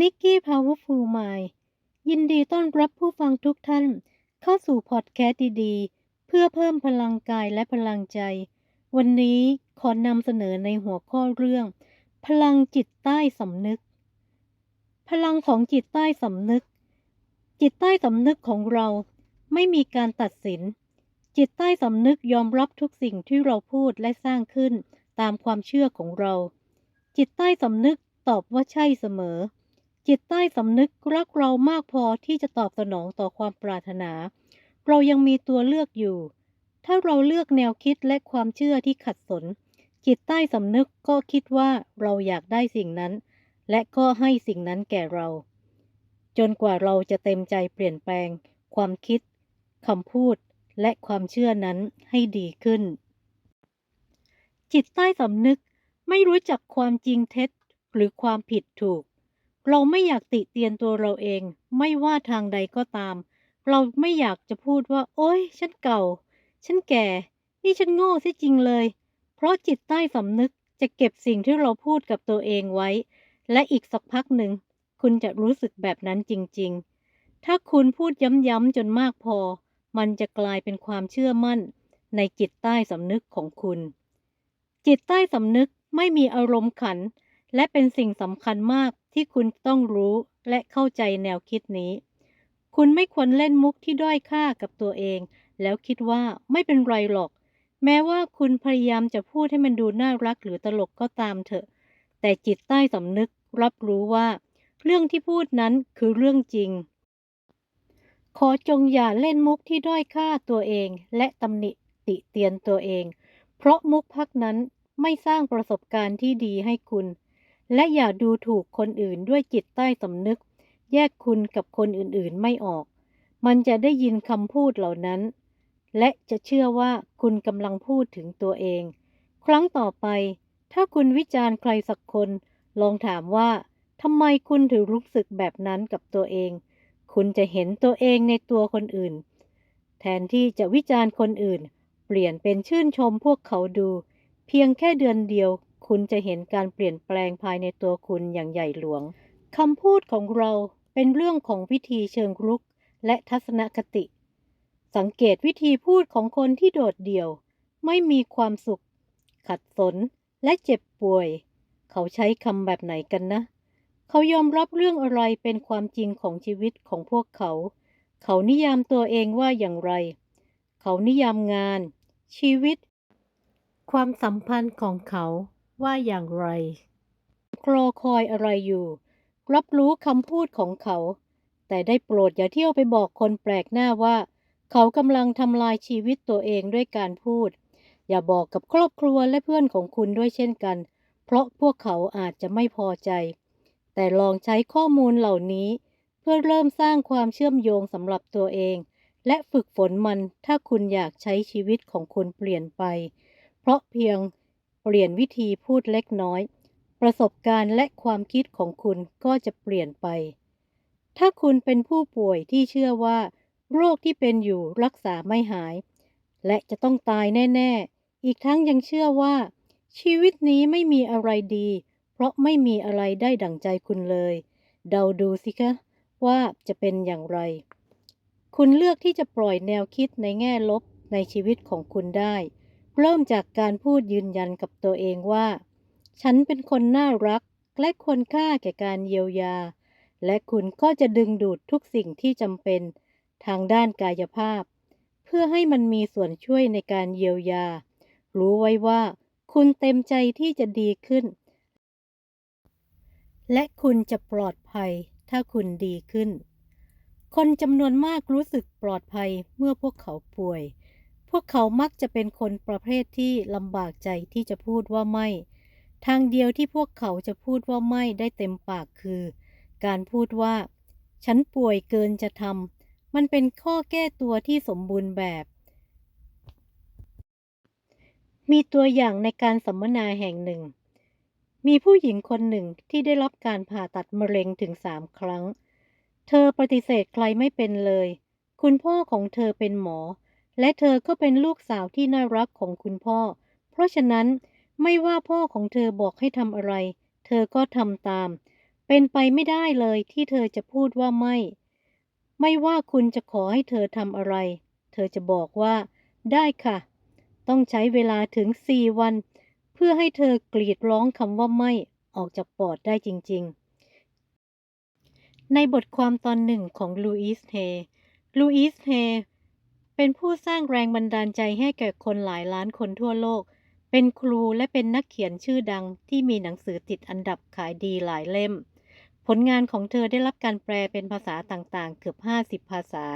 นิกกี้ Powerful Mind ยินดีต้อนรับผู้ฟังทุกท่าน เข้าสู่พอดแคสต์ดีๆ เพื่อเพิ่มพลังกายและพลังใจ วันนี้ขอนำเสนอในหัวข้อเรื่อง พลังจิตใต้สำนึก พลังของจิตใต้สำนึก จิตใต้สำนึกของเราไม่มีการตัดสิน จิตใต้สำนึกยอมรับทุกสิ่งที่เราพูดและสร้างขึ้นตามความเชื่อของเรา จิตใต้สำนึกตอบว่าใช่เสมอ จิตใต้สำนึกรักเรามากพอที่จะตอบสนองต่อความปรารถนา เรายังมีตัวเลือกอยู่ ถ้าเราเลือกแนวคิดและความเชื่อที่ขัดสน จิตใต้สำนึกก็คิดว่าเราอยากได้สิ่งนั้น และก็ให้สิ่งนั้นแก่เรา จนกว่าเราจะเต็มใจเปลี่ยนแปลง ความคิดคำพูด และความเชื่อนั้นให้ดีขึ้น จิตใต้สำนึกไม่รู้จักความจริงเท็จหรือความผิดถูก เราไม่อยากติเตียนตัวเราเอง ไม่ว่าทางใดก็ตาม เราไม่อยากจะพูดว่า โอ๊ย ฉันเก่า ฉันแก่ นี่ฉันโง่ซิจริงเลย เพราะจิตใต้สำนึกจะเก็บสิ่งที่เราพูดกับตัวเองไว้ และอีกสักพักหนึ่ง คุณจะรู้สึกแบบนั้นจริง ๆ ถ้าคุณพูดย้ำๆจนมากพอ มันจะกลายเป็นความเชื่อมั่น ในจิตใต้สำนึกของคุณ จิตใต้สำนึกไม่มีอารมณ์ขัน และเป็นสิ่งสำคัญมากที่คุณต้องรู้และเข้าใจแนวคิดนี้ คุณไม่ควรเล่นมุกที่ด้อยค่ากับตัวเอง แล้วคิดว่าไม่เป็นไรหรอก แม้ว่าคุณพยายามจะพูดให้มันดูน่ารักหรือตลกก็ตามเถอะ แต่จิตใต้สำนึกรับรู้ว่า เรื่องที่พูดนั้นคือเรื่องจริง ขอจงอย่าเล่นมุกที่ด้อยค่าตัวเอง และตำหนิติเตียนตัวเอง เพราะมุกพักนั้นไม่สร้างประสบการณ์ที่ดีให้คุณ และอย่าดูถูกคนอื่นด้วยจิตใต้สำนึก แยกคุณกับคนอื่นๆไม่ออก มันจะได้ยินคำพูดเหล่านั้น และจะเชื่อว่าคุณกำลังพูดถึงตัวเอง ครั้งต่อไป ถ้าคุณวิจารณ์ใครสักคน ลองถามว่าทำไมคุณถึงรู้สึกแบบนั้นกับตัวเอง คุณจะเห็นตัวเองในตัวคนอื่น แทนที่จะวิจารณ์คนอื่น เปลี่ยนเป็นชื่นชมพวกเขาดู เพียงแค่เดือนเดียว คุณจะเห็นการเปลี่ยนแปลงภายในตัวคุณอย่างใหญ่หลวงคำพูดของเราเป็นเรื่องของวิธีเชิงรุกและทัศนคติ สังเกตวิธีพูดของคนที่โดดเดี่ยว ไม่มีความสุข ขัดสนและเจ็บป่วย เขาใช้คำแบบไหนกันนะ เขายอมรับเรื่องอะไรเป็นความจริงของชีวิตของพวกเขา เขานิยามตัวเองว่าอย่างไร เขานิยามงาน ชีวิต ความสัมพันธ์ของเขา ว่าอย่างไรคลอคอยอะไรอยู่ รับรู้คำพูดของเขา แต่ได้โปรดอย่าเที่ยวไปบอกคนแปลกหน้าว่า เขากำลังทำลายชีวิตตัวเองด้วยการพูด อย่าบอกกับครอบครัวและเพื่อนของคุณด้วยเช่นกัน เพราะพวกเขาอาจจะไม่พอใจ แต่ลองใช้ข้อมูลเหล่านี้ เพื่อเริ่มสร้างความเชื่อมโยงสำหรับตัวเอง และฝึกฝนมันถ้าคุณอยากใช้ชีวิตของคุณเปลี่ยนไป เพราะเพียง เปลี่ยนวิธีพูดเล็กน้อย ประสบการณ์และความคิดของคุณก็จะเปลี่ยนไป ถ้าคุณเป็นผู้ป่วยที่เชื่อว่า โรคที่เป็นอยู่รักษาไม่หาย และจะต้องตายแน่ ๆ อีกทั้งยังเชื่อว่า ชีวิตนี้ไม่มีอะไรดี เพราะไม่มีอะไรได้ดั่งใจคุณเลย เดาดูสิคะว่าจะเป็นอย่างไร คุณเลือกที่จะปล่อยแนวคิดในแง่ลบในชีวิตของคุณได้ เริ่มจากการพูดยืนยันกับตัวเองว่า ฉันเป็นคนน่ารักและควรค่าแก่การเยียวยา และคุณก็จะดึงดูดทุกสิ่งที่จำเป็นทางด้านกายภาพ เพื่อให้มันมีส่วนช่วยในการเยียวยา รู้ไว้ว่า คุณเต็มใจที่จะดีขึ้น และคุณจะปลอดภัยถ้าคุณดีขึ้น คนจำนวนมากรู้สึกปลอดภัยเมื่อพวกเขาป่วย วกเขามักจะเป็นคนประเภทที่ลำบากใจที่จะพูดว่าไม่ ทางเดียวที่พวกเขาจะพูดว่าไม่ได้เต็มปากคือ การพูดว่า ฉันป่วยเกินจะทำมันเป็นข้อแก้ตัวที่สมบูรณ์แบบ มีตัวอย่างในการสัมมนาแห่งหนึ่ง มีผู้หญิงคนหนึ่งที่ได้รับการผ่าตัดมะเร็งถึงสามครั้ง เธอปฏิเสธใครไม่เป็นเลย คุณพ่อของเธอเป็นหมอ และเธอก็เป็นลูกสาวที่น่ารักของคุณพ่อ เพราะฉะนั้นไม่ว่าพ่อของเธอบอกให้ทำอะไร เธอก็ทำตาม เป็นไปไม่ได้เลยที่เธอจะพูดว่าไม่ ไม่ว่าคุณจะขอให้เธอทำอะไร เธอจะบอกว่า ได้ค่ะ ต้องใช้เวลาถึงสี่วัน เพื่อให้เธอกรีดร้องคำว่าไม่ออกจากปอดได้จริง ๆ ในบทความตอนหนึ่งของลูอิสเฮลูอิสเฮ เป็นผู้สร้างแรงบันดาลใจให้แก่คนหลายล้านคนทั่วโลก เป็นครูและเป็นนักเขียนชื่อดังที่มีหนังสือติดอันดับขายดีหลายเล่ม ผลงานของเธอได้รับการแปลเป็นภาษาต่างๆ เกือบ 50 ภาษา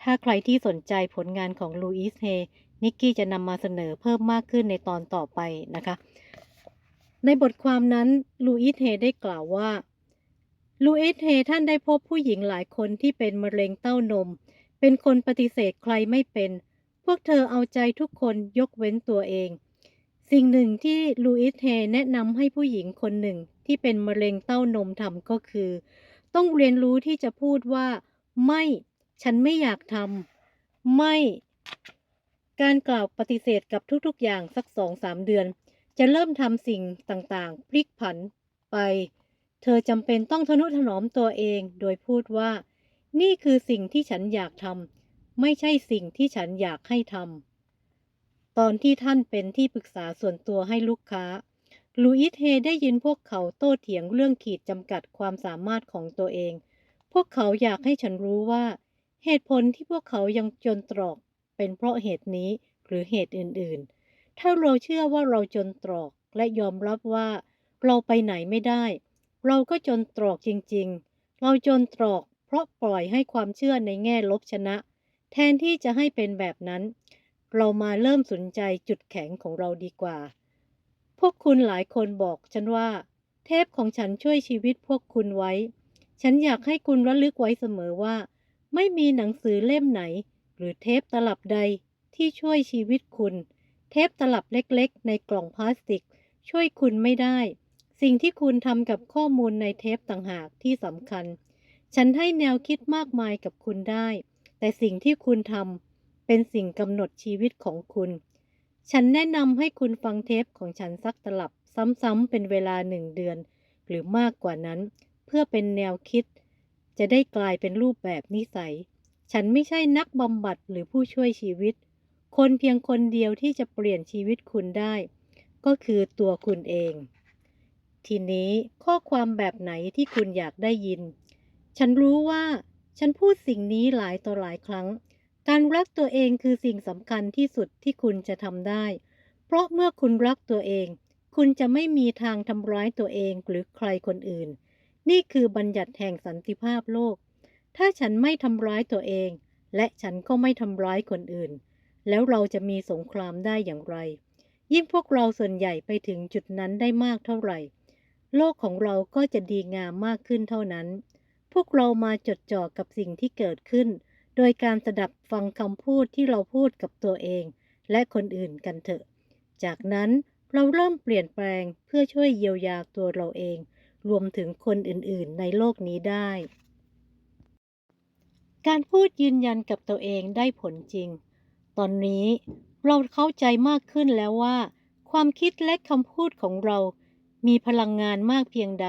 ถ้าใครที่สนใจผลงานของลูอิสเฮนิกกี้จะนำมาเสนอเพิ่มมากขึ้นในตอนต่อไปนะคะ ในบทความนั้นลูอิสเฮได้กล่าวว่าลูอิสเฮท่านได้พบผู้หญิงหลายคนที่เป็นมะเร็งเต้านม เป็นคนปฏิเสธใครไม่เป็น พวกเธอเอาใจทุกคนยกเว้นตัวเอง สิ่งหนึ่งที่ลูอิสเฮแนะนำให้ผู้หญิงคนหนึ่งที่เป็นมะเร็งเต้านมทำก็คือ ต้องเรียนรู้ที่จะพูดว่า ไม่ฉันไม่อยากทำไม่ การกล่าวปฏิเสธกับทุกๆอย่างสักสองสามเดือน จะเริ่มทำสิ่งต่างๆ พลิกผันไป เธอจำเป็นต้องทนุถนอมตัวเองโดยพูดว่า นี่คือสิ่งที่ฉันอยากทำไม่ใช่สิ่งที่ฉันอยากให้ทำตอนที่ท่านเป็นที่ปรึกษาส่วนตัวให้ลูกค้าลูอิสเฮได้ยินพวกเขาโต้เถียงเรื่องขีดจำกัดความสามารถของตัวเอง พวกเขาอยากให้ฉันรู้ว่า เหตุผลที่พวกเขายังจนตรอก เป็นเพราะเหตุนี้หรือเหตุอื่นๆ ถ้าเราเชื่อว่าเราจนตรอกและยอมรับว่า เราไปไหนไม่ได้ เราก็จนตรอกจริงๆ เราจนตรอก เพราะปล่อยให้ความเชื่อในแง่ลบชนะ แทนที่จะให้เป็นแบบนั้น เรามาเริ่มสนใจจุดแข็งของเราดีกว่า พวกคุณหลายคนบอกฉันว่า เทปของฉันช่วยชีวิตพวกคุณไว้ ฉันอยากให้คุณระลึกไว้เสมอว่า ไม่มีหนังสือเล่มไหน หรือเทปตลับใดที่ช่วยชีวิตคุณ เทปตลับเล็กๆ ในกล่องพลาสติก ช่วยคุณไม่ได้ สิ่งที่คุณทำกับข้อมูลในเทปต่างหากที่สำคัญ ฉันให้แนวคิดมากมายกับคุณได้ แต่สิ่งที่คุณทำเป็นสิ่งกำหนดชีวิตของคุณ ฉันแนะนำให้คุณฟังเทปของฉันสักตลับซ้ำๆเป็นเวลาหนึ่งเดือน หรือมากกว่านั้น เพื่อเป็นแนวคิด จะได้กลายเป็นรูปแบบนิสัย ฉันไม่ใช่นักบำบัดหรือผู้ช่วยชีวิต คนเพียงคนเดียวที่จะเปลี่ยนชีวิตคุณได้ ก็คือตัวคุณเอง ทีนี้ข้อความแบบไหนที่คุณอยากได้ยิน ฉันรู้ว่าฉันพูดสิ่งนี้หลายต่อหลายครั้ง การรักตัวเองคือสิ่งสำคัญที่สุดที่คุณจะทำได้ เพราะเมื่อคุณรักตัวเอง คุณจะไม่มีทางทำร้ายตัวเองหรือใครคนอื่น นี่คือบัญญัติแห่งสันติภาพโลก ถ้าฉันไม่ทำร้ายตัวเอง และฉันก็ไม่ทำร้ายคนอื่น แล้วเราจะมีสงครามได้อย่างไร ยิ่งพวกเราส่วนใหญ่ไปถึงจุดนั้นได้มากเท่าไหร่ โลกของเราก็จะดีงามมากขึ้นเท่านั้น พวกเรามาจดจ่อกับสิ่งที่เกิดขึ้น โดยการสดับฟังคำพูดที่เราพูดกับตัวเอง และคนอื่นกันเถอะ จากนั้นเราเริ่มเปลี่ยนแปลงเพื่อช่วยเยียวยาตัวเราเอง รวมถึงคนอื่นๆ ในโลกนี้ได้ การพูดยืนยันกับตัวเองได้ผลจริง ตอนนี้เราเข้าใจมากขึ้นแล้วว่า ความคิดและคำพูดของเรา มีพลังงานมากเพียงใด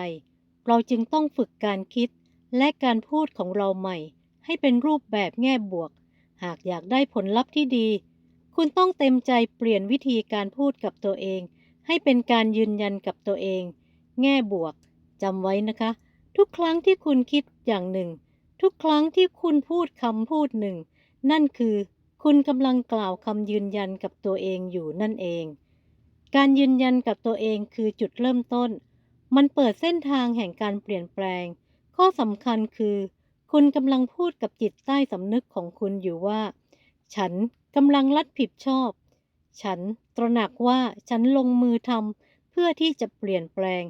เราจึงต้องฝึกการคิด และการพูดของเราใหม่ ให้เป็นรูปแบบแง่บวก หากอยากได้ผลลัพธ์ที่ดี คุณต้องเต็มใจเปลี่ยนวิธีการพูดกับตัวเอง ให้เป็นการยืนยันกับตัวเอง แง่บวกจำไว้นะคะ ทุกครั้งที่คุณคิดอย่างหนึ่ง ทุกครั้งที่คุณพูดคำพูดหนึ่ง นั่นคือ คุณกำลังกล่าวคำยืนยันกับตัวเองอยู่นั่นเอง การยืนยันกับตัวเองคือจุดเริ่มต้น มันเปิดเส้นทางแห่งการเปลี่ยนแปลง ข้อสำคัญคือ คุณกำลังพูดกับจิตใต้สำนึกของคุณอยู่ว่า ฉันกำลังรับผิดชอบ ฉันตระหนักว่าฉันลงมือทำเพื่อที่จะเปลี่ยนแปลง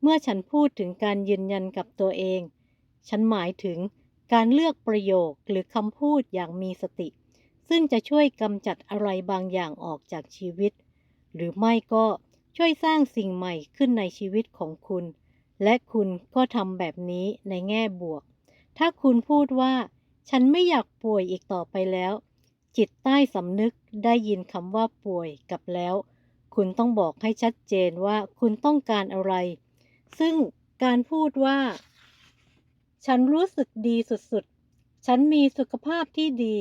เมื่อฉันพูดถึงการยืนยันกับตัวเอง ฉันหมายถึงการเลือกประโยคหรือคำพูดอย่างมีสติ ซึ่งจะช่วยกำจัดอะไรบางอย่างออกจากชีวิต หรือไม่ก็ช่วยสร้างสิ่งใหม่ขึ้นในชีวิตของคุณ และคุณก็ทำแบบนี้ในแง่บวก ถ้าคุณพูดว่า ฉันไม่อยากป่วยอีกต่อไปแล้ว จิตใต้สำนึกได้ยินคำว่าป่วยกับแล้ว คุณต้องบอกให้ชัดเจนว่าคุณต้องการอะไร ซึ่งการพูดว่า ฉันรู้สึกดีสุดๆ ฉันมีสุขภาพที่ดี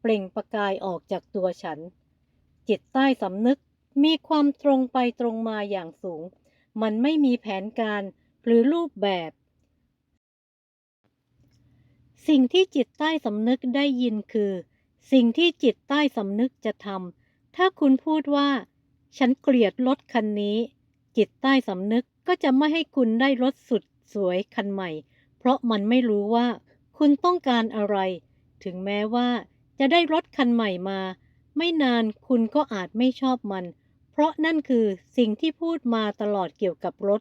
เปล่งประกายออกจากตัวฉัน จิตใต้สำนึกมีความตรงไปตรงมาอย่างสูง มันไม่มีแผนการ หรือรูปแบบ สิ่งที่จิตใต้สำนึกได้ยินคือ สิ่งที่จิตใต้สำนึกจะทำถ้าคุณพูดว่า ฉันเกลียดรถคันนี้ จิตใต้สำนึกก็จะไม่ให้คุณได้รถสุดสวยคันใหม่ เพราะมันไม่รู้ว่า คุณต้องการอะไร ถึงแม้ว่า จะได้รถคันใหม่มา ไม่นานคุณก็อาจไม่ชอบมัน เพราะนั่นคือสิ่งที่พูดมาตลอดเกี่ยวกับรถ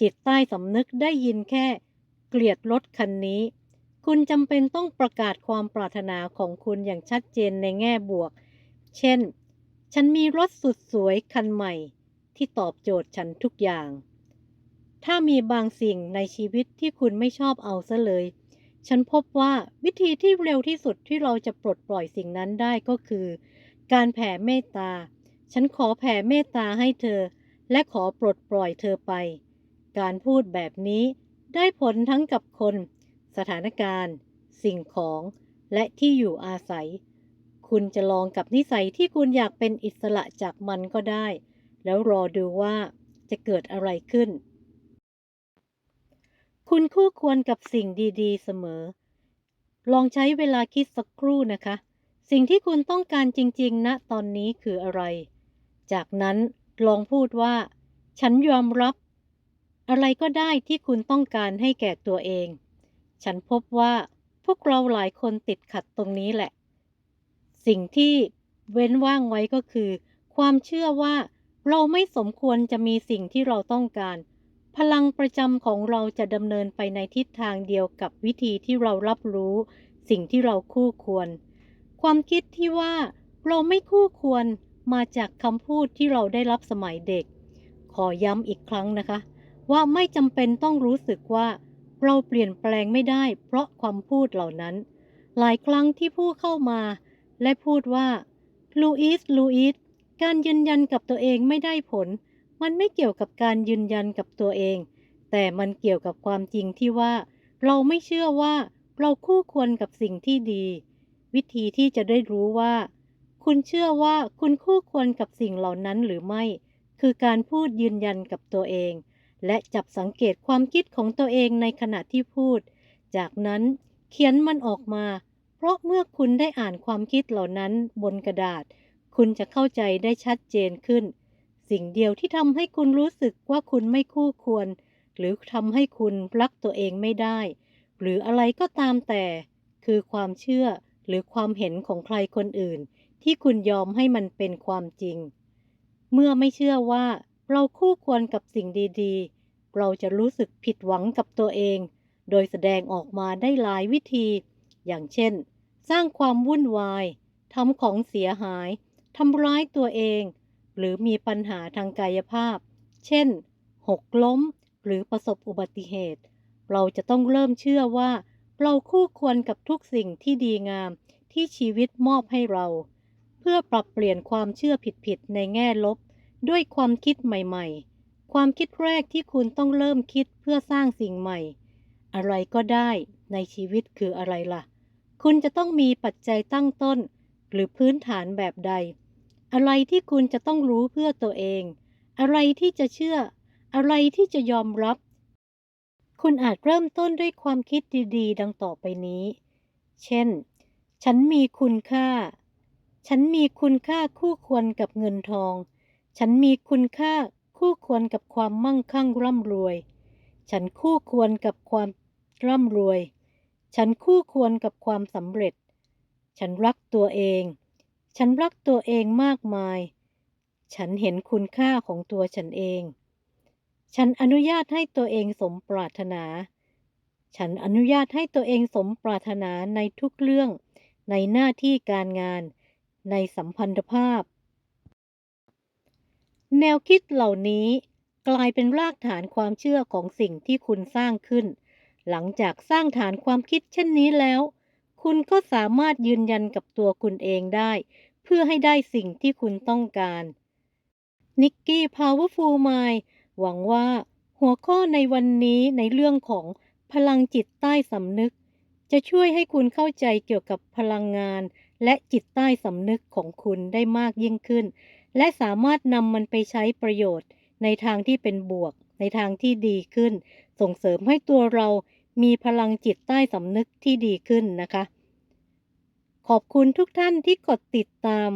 จิตใต้สำนึกได้ยินแค่ เกลียดรถคันนี้ คุณจำเป็นต้องประกาศความปรารถนาของคุณอย่างชัดเจนในแง่บวก เช่น ฉันมีรถสุดสวยคันใหม่ ที่ตอบโจทย์ฉันทุกอย่าง ถ้ามีบางสิ่งในชีวิตที่คุณไม่ชอบเอาซะเลย ฉันพบว่าวิธีที่เร็วที่สุดที่เราจะปลดปล่อยสิ่งนั้นได้ก็คือ การแผ่เมตตา ฉันขอแผ่เมตตาให้เธอ และขอปลดปล่อยเธอไป การพูดแบบนี้ได้ผลทั้งกับคน สถานการณ์ สิ่งของ และที่อยู่อาศัย คุณจะลองกับนิสัยที่คุณอยากเป็นอิสระจากมันก็ได้ แล้วรอดูว่าจะเกิดอะไรขึ้น คุณคู่ควรกับสิ่งดีๆ เสมอ ลองใช้เวลาคิดสักครู่นะคะ สิ่งที่คุณต้องการจริงๆณตอนนี้คืออะไร จากนั้นลองพูดว่า ฉันยอมรับ อะไรก็ได้ที่คุณต้องการให้แก่ตัวเอง ฉันพบว่าพวกเราหลายคนติดขัดตรงนี้แหละ สิ่งที่เว้นว่างไว้ก็คือ ความเชื่อว่าเราไม่สมควรจะมีสิ่งที่เราต้องการ พลังประจำของเราจะดำเนินไปในทิศทางเดียวกับวิธีที่เรารับรู้ สิ่งที่เราคู่ควร ความคิดที่ว่าเราไม่คู่ควรมาจากคำพูดที่เราได้รับสมัยเด็ก ขอย้ำอีกครั้งนะคะ ว่าไม่จำเป็นต้องรู้สึกว่า เราเปลี่ยนแปลงไม่ได้ เพราะความพูดเหล่านั้น หลายครั้งที่ผู้เข้ามา และพูดว่าลูอิสลูอิสการยืนยันกับตัวเองไม่ได้ผล มันไม่เกี่ยวกับการยืนยันกับตัวเอง แต่มันเกี่ยวกับความจริงที่ว่า เราไม่เชื่อว่าเราคู่ควรกับสิ่งที่ดี วิธีที่จะได้รู้ว่า คุณเชื่อว่าคุณคู่ควรกับสิ่งเหล่านั้นหรือไม่ คือการพูดยืนยันกับตัวเอง และจับสังเกตความคิดของตัวเองในขณะที่พูด จากนั้นเขียนมันออกมา เพราะเมื่อคุณได้อ่านความคิดเหล่านั้นบนกระดาษ คุณจะเข้าใจได้ชัดเจนขึ้น สิ่งเดียวที่ทำให้คุณรู้สึกว่าคุณไม่คู่ควร หรือทำให้คุณรักตัวเองไม่ได้ หรืออะไรก็ตามแต่ คือความเชื่อหรือความเห็นของใครคนอื่น ที่คุณยอมให้มันเป็นความจริง เมื่อไม่เชื่อว่า เราคู่ควรกับสิ่งดีๆ เราจะรู้สึกผิดหวังกับตัวเอง โดยแสดงออกมาได้หลายวิธี อย่างเช่น สร้างความวุ่นวายทำของเสียหายทำร้ายตัวเอง หรือมีปัญหาทางกายภาพ เช่น หกล้ม หรือประสบอุบัติเหตุ เราจะต้องเริ่มเชื่อว่า เราคู่ควรกับทุกสิ่งที่ดีงามที่ชีวิตมอบให้เรา เพื่อปรับเปลี่ยนความเชื่อผิดๆในแง่ลบ ด้วยความคิดใหม่ๆ ความคิดแรกที่คุณต้องเริ่มคิดเพื่อสร้างสิ่งใหม่ อะไรก็ได้ในชีวิตคืออะไรล่ะ คุณจะต้องมีปัจจัยตั้งต้น หรือพื้นฐานแบบใด อะไรที่คุณจะต้องรู้เพื่อตัวเอง อะไรที่จะเชื่อ อะไรที่จะยอมรับ คุณอาจเริ่มต้นด้วยความคิดดีๆ ดังต่อไปนี้ เช่น ฉันมีคุณค่า ฉันมีคุณค่าคู่ควรกับเงินทอง ฉันมีคุณค่าคู่ควรกับความมั่งคั่งร่ำรวย ฉันคู่ควรกับความร่ำรวย ฉันคู่ควรกับความสำเร็จ ฉันรักตัวเอง ฉันรักตัวเองมากมาย ฉันเห็นคุณค่าของตัวฉันเอง ฉันอนุญาตให้ตัวเองสมปรารถนา ฉันอนุญาตให้ตัวเองสมปรารถนาในทุกเรื่อง ในหน้าที่การงาน ในสัมพันธภาพ แนวคิดเหล่านี้กลายเป็นรากฐานความเชื่อของสิ่งที่คุณสร้างขึ้น หลังจากสร้างฐานความคิดเช่นนี้แล้ว คุณก็สามารถยืนยันกับตัวคุณเองได้ เพื่อให้ได้สิ่งที่คุณต้องการนิกกี้ Powerful Mind หวังว่าหัวข้อในวันนี้ในเรื่องของพลังจิตใต้สำนึก จะช่วยให้คุณเข้าใจเกี่ยวกับพลังงาน และจิตใต้สำนึกของคุณได้มากยิ่งขึ้น และสามารถนำมันไปใช้ประโยชน์ในทางที่เป็นบวก ในทางที่ดีขึ้น ส่งเสริมให้ตัวเรามีพลังจิตใต้สำนึกที่ดีขึ้นนะคะ ขอบคุณทุกท่านที่กดติดตาม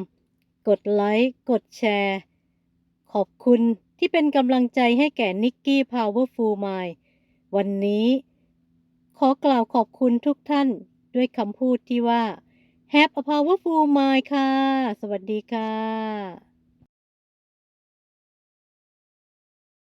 กดไลค์ กดแชร์ ขอบคุณที่เป็นกำลังใจให้แก่นิกกี้ Powerful Mind วันนี้ขอกล่าวขอบคุณทุกท่านด้วยคำพูดที่ว่า Have a powerful mind ค่ะ สวัสดีค่ะ